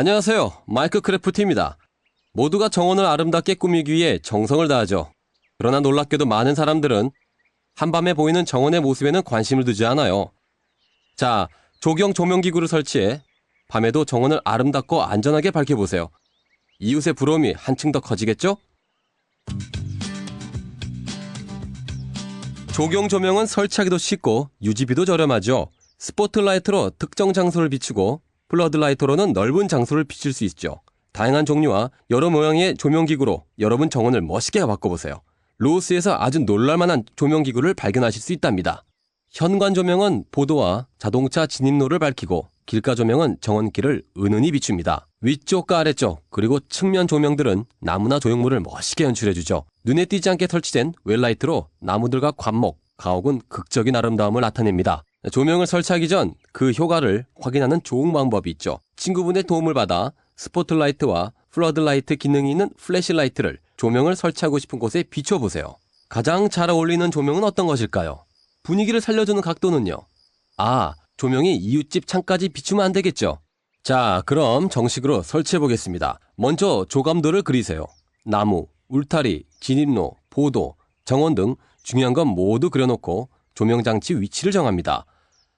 안녕하세요. 마이크 크래프트입니다. 모두가 정원을 아름답게 꾸미기 위해 정성을 다하죠. 그러나 놀랍게도 많은 사람들은 한밤에 보이는 정원의 모습에는 관심을 두지 않아요. 자, 조경 조명기구를 설치해 밤에도 정원을 아름답고 안전하게 밝혀보세요. 이웃의 부러움이 한층 더 커지겠죠? 조경 조명은 설치하기도 쉽고 유지비도 저렴하죠. 스포트라이트로 특정 장소를 비추고 플러드라이터로는 넓은 장소를 비출 수 있죠. 다양한 종류와 여러 모양의 조명기구로 여러분 정원을 멋있게 바꿔보세요. 로스에서 아주 놀랄만한 조명기구를 발견하실 수 있답니다. 현관 조명은 보도와 자동차 진입로를 밝히고 길가 조명은 정원길을 은은히 비춥니다. 위쪽과 아래쪽 그리고 측면 조명들은 나무나 조형물을 멋있게 연출해주죠. 눈에 띄지 않게 설치된 웰라이트로 나무들과 관목, 가옥은 극적인 아름다움을 나타냅니다. 조명을 설치하기 전 그 효과를 확인하는 좋은 방법이 있죠. 친구분의 도움을 받아 스포트라이트와 플러드라이트 기능이 있는 플래시라이트를 조명을 설치하고 싶은 곳에 비춰보세요. 가장 잘 어울리는 조명은 어떤 것일까요? 분위기를 살려주는 각도는요? 아, 조명이 이웃집 창까지 비추면 안 되겠죠? 자, 그럼 정식으로 설치해 보겠습니다. 먼저 조감도를 그리세요. 나무, 울타리, 진입로, 보도, 정원 등 중요한 건 모두 그려놓고 조명장치 위치를 정합니다.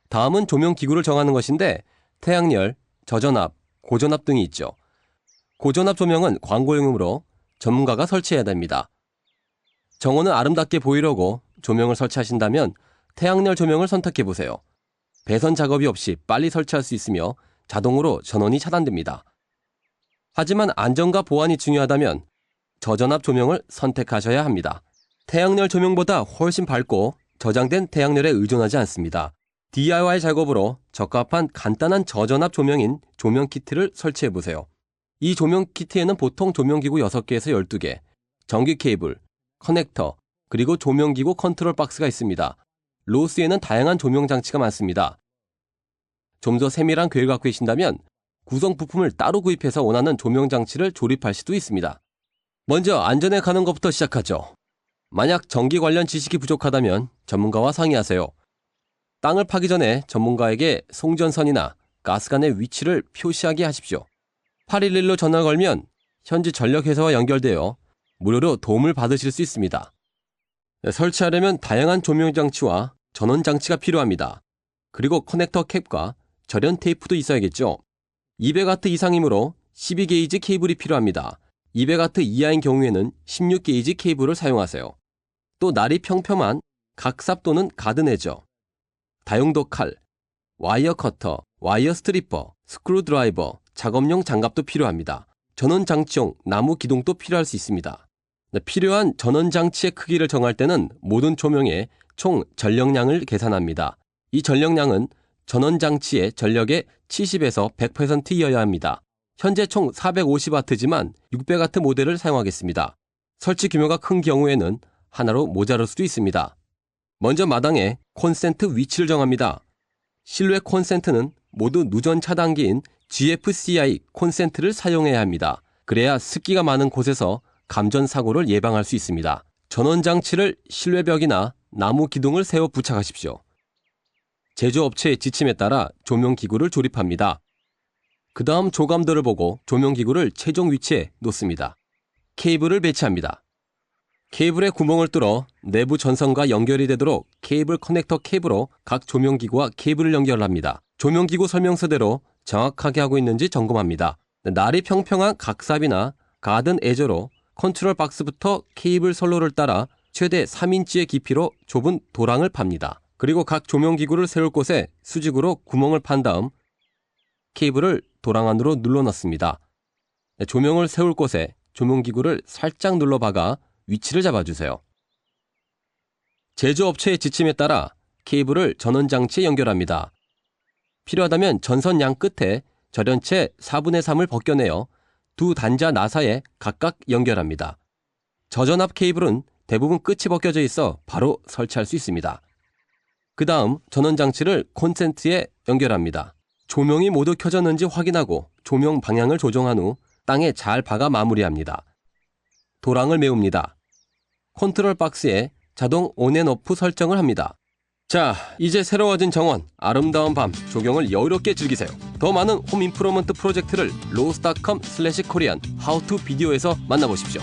다음은 조명기구를 정하는 것인데 태양열, 저전압, 고전압 등이 있죠. 고전압 조명은 광고용이므로 전문가가 설치해야 됩니다. 정원을 아름답게 보이려고 조명을 설치하신다면 태양열 조명을 선택해 보세요. 배선 작업이 없이 빨리 설치할 수 있으며 자동으로 전원이 차단됩니다. 하지만 안전과 보안이 중요하다면 저전압 조명을 선택하셔야 합니다. 태양열 조명보다 훨씬 밝고 저장된 태양열에 의존하지 않습니다. DIY 작업으로 적합한 간단한 저전압 조명인 조명 키트를 설치해 보세요. 이 조명 키트에는 보통 조명기구 6개에서 12개, 전기 케이블, 커넥터, 그리고 조명기구 컨트롤 박스가 있습니다. 로스에는 다양한 조명 장치가 많습니다. 좀 더 세밀한 계획을 갖고 계신다면 구성 부품을 따로 구입해서 원하는 조명 장치를 조립할 수도 있습니다. 먼저 안전에 가는 것부터 시작하죠. 만약 전기 관련 지식이 부족하다면 전문가와 상의하세요. 땅을 파기 전에 전문가에게 송전선이나 가스관의 위치를 표시하게 하십시오. 811로 전화 걸면 현지 전력회사와 연결되어 무료로 도움을 받으실 수 있습니다. 설치하려면 다양한 조명 장치와 전원 장치가 필요합니다. 그리고 커넥터 캡과 절연 테이프도 있어야겠죠. 200W 이상이므로 12게이지 케이블이 필요합니다. 200W 이하인 경우에는 16게이지 케이블을 사용하세요. 또 날이 평평한 각삽 또는 가드네저, 다용도 칼, 와이어 커터, 와이어 스트리퍼, 스크루 드라이버, 작업용 장갑도 필요합니다. 전원 장치용 나무 기둥도 필요할 수 있습니다. 네, 필요한 전원 장치의 크기를 정할 때는 모든 조명의 총 전력량을 계산합니다. 이 전력량은 전원 장치의 전력의 70에서 100%이어야 합니다. 현재 총 450W지만 600W 모델을 사용하겠습니다. 설치 규모가 큰 경우에는 하나로 모자랄 수도 있습니다. 먼저 마당에 콘센트 위치를 정합니다. 실외 콘센트는 모두 누전 차단기인 GFCI 콘센트를 사용해야 합니다. 그래야 습기가 많은 곳에서 감전 사고를 예방할 수 있습니다. 전원 장치를 실외벽이나 나무 기둥을 세워 부착하십시오. 제조업체의 지침에 따라 조명기구를 조립합니다. 그 다음 조감도를 보고 조명기구를 최종 위치에 놓습니다. 케이블을 배치합니다. 케이블에 구멍을 뚫어 내부 전선과 연결이 되도록 케이블 커넥터 캡으로 각 조명기구와 케이블을 연결합니다. 조명기구 설명서대로 정확하게 하고 있는지 점검합니다. 날이 평평한 각삽이나 가든 에저로 컨트롤 박스부터 케이블 선로를 따라 최대 3인치의 깊이로 좁은 도랑을 팝니다. 그리고 각 조명기구를 세울 곳에 수직으로 구멍을 판 다음 케이블을 도랑 안으로 눌러 넣습니다. 조명을 세울 곳에 조명기구를 살짝 눌러 박아 위치를 잡아주세요. 제조업체의 지침에 따라 케이블을 전원장치에 연결합니다. 필요하다면 전선 양 끝에 절연체 4분의 3을 벗겨내어 두 단자 나사에 각각 연결합니다. 저전압 케이블은 대부분 끝이 벗겨져 있어 바로 설치할 수 있습니다. 그 다음 전원 장치를 콘센트에 연결합니다. 조명이 모두 켜졌는지 확인하고 조명 방향을 조정한 후 땅에 잘 박아 마무리합니다. 도랑을 메웁니다. 컨트롤 박스에 자동 온앤오프 설정을 합니다. 자, 이제 새로워진 정원, 아름다운 밤, 조경을 여유롭게 즐기세요. 더 많은 홈 임프로먼트 프로젝트를 로스닷컴 슬래시 코리안 하우투 비디오에서 만나보십시오.